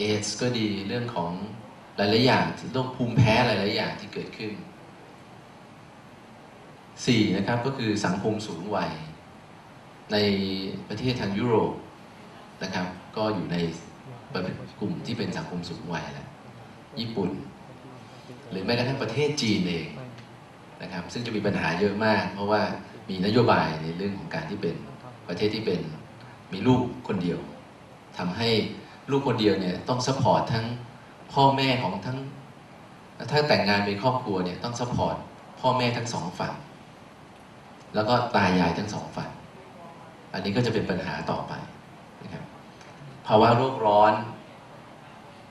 เอสก็ดีเรื่องของหลายๆอย่างโรคภูมิแพ้หลายๆอย่างที่เกิดขึ้นสี่นะครับก็คือสังคมสูงวัย ในประเทศทางยุโรปนะครับ ก็อยู่ในกลุ่มที่เป็นสังคมสูงวัยแล้วญี่ปุ่น หรือแม้กระทั่งประเทศจีนเองนะครับ ซึ่งจะมีปัญหาเยอะมาก เพราะว่ามีนโยบายในเรื่องของการที่เป็นประเทศที่เป็นมีลูกคนเดียวทำให้ ลูกคนเดียวเนี่ยต้องซัพพอร์ตทั้งพ่อแม่ของทั้ง ถ้าแต่งงานเป็นครอบครัวเนี่ยต้องซัพพอร์ตพ่อแม่ทั้งสองฝั่งแล้วก็ตายายทั้งสองฝั่งอันนี้ก็จะเป็นปัญหาต่อไปนะครับภาวะโลกร้อน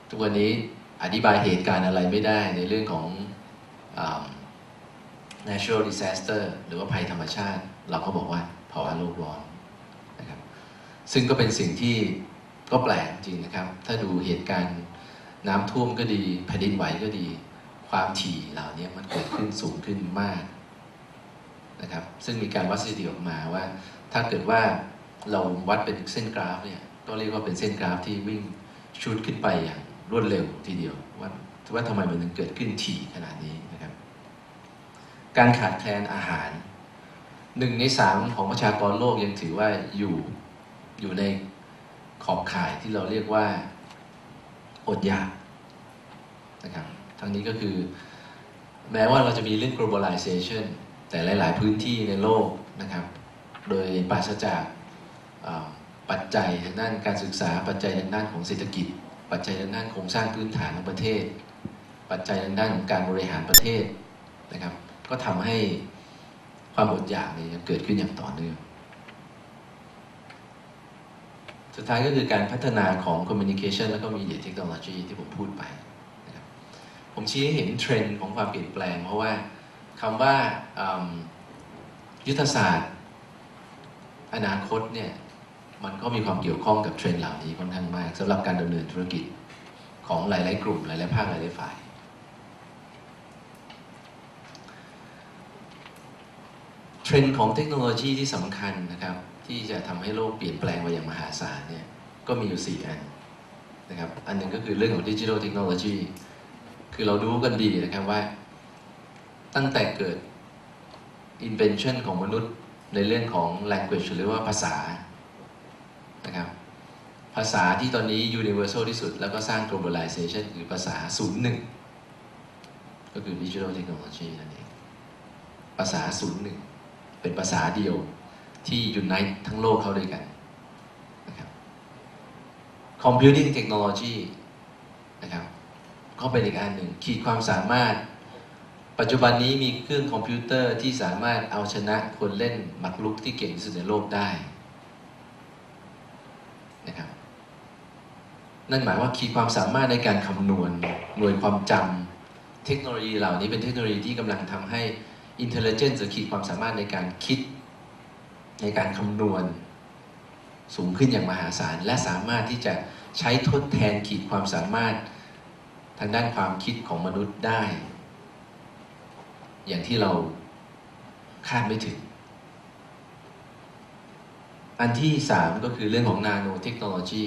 ทุกวันนี้อธิบายเหตุการณ์อะไรไม่ได้ในเรื่องของ natural disaster หรือว่าภัยธรรมชาติ เราก็บอกว่าภาวะโลกร้อนนะครับซึ่งก็เป็นสิ่งที่ ก็แปลกจริงนะครับ ถ้าดูเหตุการณ์น้ำท่วมก็ดีแผ่นดินไหวก็ดี ความถี่เหล่านี้มันเกิดขึ้นสูงขึ้นมากนะครับ ซึ่งมีการวัดสถิติออกมาว่า ถ้าเกิดว่าเราวัดเป็นเส้นกราฟเนี่ยก็เรียกว่าเป็นเส้นกราฟที่วิ่งชุดขึ้นไปอย่างรวดเร็วทีเดียว ว่าว่าทำไมมันถึงเกิดขึ้นถี่ขนาดนี้นะครับ การขาดแคลนอาหารหนึ่งในสามของประชากรโลกยังถือว่าอยู่อยู่ใน ขอบข่ายที่เราเรียกว่าอดอยากนะครับทั้งนี้ก็คือ แม้ว่าเราจะมีเรื่อง globalization แต่หลาย ๆ พื้นที่ในโลกนะครับ โดยปราศจากปัจจัยทางด้านการศึกษา ปัจจัยทางด้านของเศรษฐกิจ ปัจจัยทางด้านโครงสร้างพื้นฐานของประเทศ ปัจจัยทางด้านของการบริหารประเทศนะครับ ก็ทำให้ความอดอยากเนี่ยเกิดขึ้นอย่างต่อเนื่อง สุดท้ายก็คือการพัฒนาของ communication แล้วก็ media technology ที่ผมพูดไปนะครับผมชี้ให้เห็นเทรนด์ของความเปลี่ยนแปลง เพราะว่าคำว่ายุทธศาสตร์ อนาคตเนี่ยมันก็มีความเกี่ยวข้องกับเทรนด์เหล่านี้ค่อนข้างมากสำหรับการดำเนินธุรกิจของหลาย ๆ กลุ่มหลาย ๆ ภาคหลาย ๆ ฝ่าย เทรนด์ของเทคโนโลยีที่สำคัญนะครับ ที่จะทำให้โลกเปลี่ยนแปลงไปอย่างมหาศาลเนี่ยก็มีอยู่ 4 อันนะครับอันหนึ่งก็คือเรื่องของดิจิทัลเทคโนโลยีคือเรารู้กันดีนะครับว่า ตั้งแต่เกิด invention ของมนุษย์ในเรื่องของ language หรือว่าภาษานะครับภาษาที่ตอนนี้ universal ที่สุด แล้วก็สร้าง globalization คือภาษา 01 ก็คือ digital technology นั่นเอง ภาษา 01 เป็นภาษาเดียวที่ unite ทั้งโลกเข้าด้วยกันนะครับ computing technology นะครับก็เป็นอีกอันหนึ่งขีดความสามารถ ปัจจุบันนี้มีเครื่องคอมพิวเตอร์ที่สามารถเอาชนะคนเล่นหมากรุกที่เก่งที่สุดในโลกได้นะครับนั่นหมายว่าขีดความสามารถในการคำนวณหน่วยความจำเทคโนโลยีเหล่านี้เป็นเทคโนโลยีที่กำลังทำให้ อินเทลเจนซ์หรือขีดความสามารถในการคิด ในการคำนวณ สูงขึ้นอย่างมหาศาล และสามารถที่จะใช้ทดแทนขีดความสามารถทางด้านความคิดของมนุษย์ได้ อย่างที่เราคาดไม่ถึง อันที่สามก็คือเรื่องของนาโนเทคโนโลยี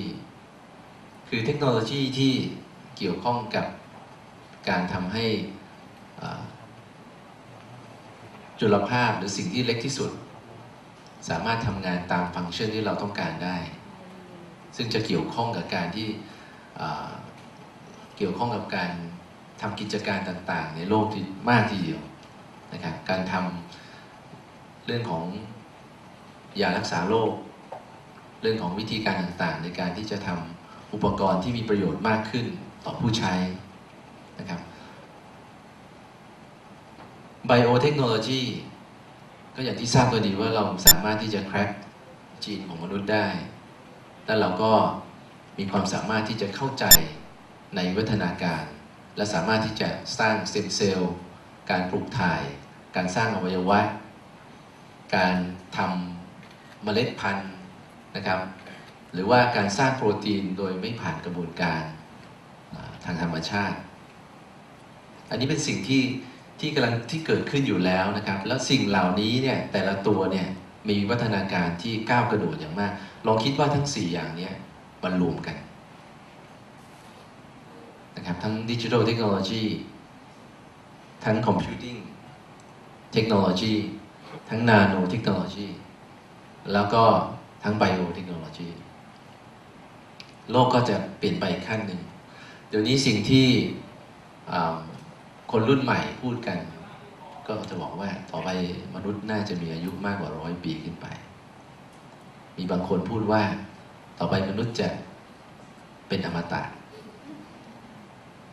คือเทคโนโลยีที่เกี่ยวข้องกับการทำให้ จุลภาพหรือสิ่งที่เล็กที่สุด สามารถทำงานตามฟังก์ชันที่เราต้องการได้ ซึ่งจะเกี่ยวข้องกับการที่เกี่ยวข้องกับการทำกิจการต่างๆ ในโลกที่มากทีเดียวนะครับการทำเรื่องของยารักษาโรคเรื่องของวิธีการต่างๆ ในการที่จะทำอุปกรณ์ที่มีประโยชน์มากขึ้นต่อผู้ใช้นะครับ ไบโอเทคโนโลยีก็อย่างที่ทราบตัวดีว่าเราสามารถที่จะแคร็กจีนของมนุษย์ได้แต่เราก็มีความสามารถที่จะเข้าใจในวัฒนาการ และสามารถที่จะสร้างเซมเซลล์การปลูกถ่าย การสร้างอวัยวะ การทำเมล็ดพันธุ์นะครับ หรือว่าการสร้างโปรตีนโดยไม่ผ่านกระบวนการทางธรรมชาติ อันนี้เป็นสิ่งที่ ที่กำลังที่เกิดขึ้นอยู่แล้วนะครับ แล้วสิ่งเหล่านี้เนี่ยแต่ละตัวเนี่ยมีวัฒนาการที่ก้าวกระโดดอย่างมาก ลองคิดว่าทั้ง 4 อย่างนี้มันรวมกันนะครับทั้งดิจิทัลเทคโนโลยีทั้งคอมพิวติ้งเทคโนโลยีทั้งนาโนเทคโนโลยีแล้วก็ทั้งไบโอเทคโนโลยีโลกก็จะเปลี่ยนไปอีกขั้นหนึ่ง เดี๋ยวนี้สิ่งที่ คนรุ่นใหม่พูดกัน ก็จะบอกว่าต่อไปมนุษย์น่าจะมีอายุมากกว่าร้อยปีขึ้นไป มีบางคนพูดว่า ต่อไปมนุษย์จะเป็นอมตะ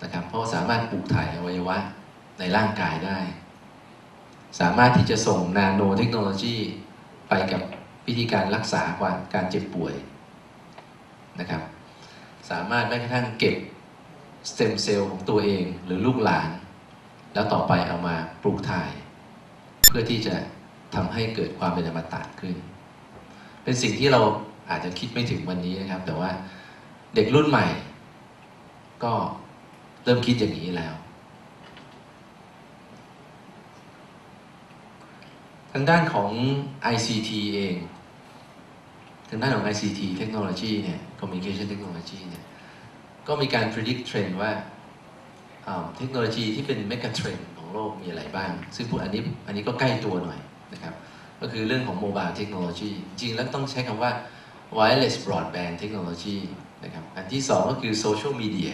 นะครับเพราะว่าสามารถปลูกถ่ายอวัยวะในร่างกายได้ สามารถที่จะส่งนาโนเทคโนโลยีไปกับวิธีการรักษาความการเจ็บป่วยนะครับ สามารถแม้กระทั่งเก็บสเต็มเซลล์ของตัวเองหรือลูกหลาน แล้วต่อไปเอามาปลูกถ่าย เพื่อที่จะทำให้เกิดความเป็นอมตะขึ้น เป็นสิ่งที่เราอาจจะคิดไม่ถึงวันนี้นะครับ แต่ว่าเด็กรุ่นใหม่ ก็เริ่มคิดอย่างนี้แล้ว ทางด้านของ ICT เอง ทางด้านของ ICT เทคโนโลยีเนี่ย Communication Technology เนี่ย ก็มีการ predict trend ว่า เทคโนโลยีที่เป็น mega trend ของโลกมีอะไรบ้าง ซึ่งพวกอันนี้อันนี้ก็ใกล้ตัวหน่อยนะครับก็คือเรื่องของ mobile technology จริงแล้วต้องใช้คำว่า wireless broadband technology นะครับอันที่สองก็คือ social media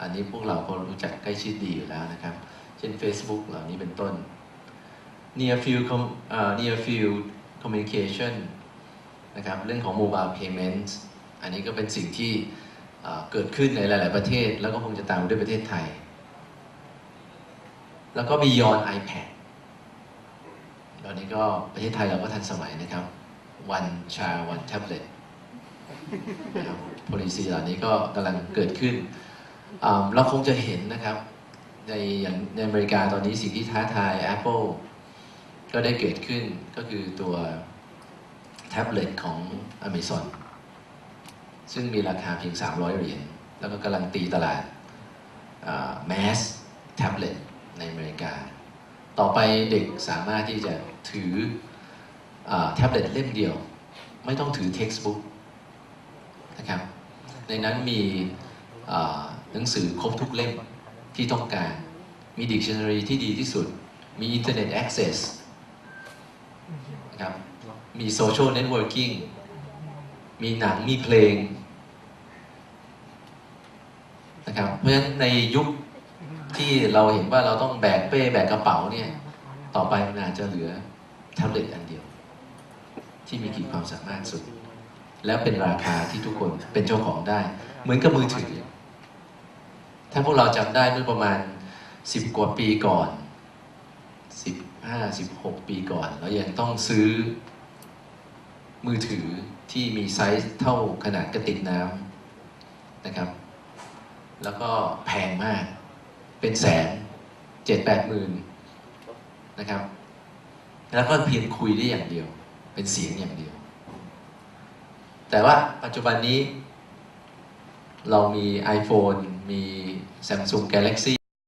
อันนี้พวกเราก็รู้จักใกล้ชิดดีอยู่แล้วนะครับ เช่น Facebook เหล่านี้เป็นต้น near field com- เอ่อ near field communication นะครับเรื่องของ mobile payments อันนี้ก็เป็นสิ่งที่เกิดขึ้นในหลาย ๆ ประเทศ แล้วก็คงจะตามด้วยประเทศไทย แล้วก็ beyond iPad ตอนนี้ก็ประเทศไทยเราก็ทันสมัยนะครับ one child one tablet นะครับ policy เหล่านี้ก็กำลังเกิดขึ้น เราคงจะเห็นนะครับ ในอย่างในอเมริกาตอนนี้สิ่งที่ท้าทาย Apple ก็ได้เกิดขึ้นก็คือตัวแท็บเล็ตของ Amazon ซึ่งมีราคาเพียง 300 เหรียญ แล้วก็กำลังตีตลาดแมสแท็บเล็ต ในอเมริกา ต่อไปเด็กสามารถที่จะถือแท็บเล็ตเล่มเดียว ไม่ต้องถือ textbook นะครับ ในนั้นมีหนังสือครบทุกเล่มที่ต้องการ มี dictionary ที่ดีที่สุด มี internet access นะครับ มี social networking มีหนัง มีเพลงนะครับ เพราะฉะนั้นในยุค ที่เราเห็นว่าเราต้องแบกเป้แบกกระเป๋าเนี่ย ต่อไปมันอาจจะเหลือแท็บเล็ตอันเดียว ที่มีขีดความสามารถสุด แล้วเป็นราคาที่ทุกคนเป็นเจ้าของได้ เหมือนกับมือถือ ถ้าพวกเราจำได้เมื่อประมาณ 10 กว่าปีก่อน 15 16 ปีก่อน เรายังต้องซื้อมือถือที่มีไซส์เท่าขนาดกระติกน้ำนะครับ แล้วก็แพงมาก เป็นแสนเจ็ดแปดหมื่นนะครับ แล้วก็เพียงคุยได้อย่างเดียว เป็นเสียงอย่างเดียว แต่ว่าปัจจุบันนี้ เรามี iPhone มี Samsung Galaxy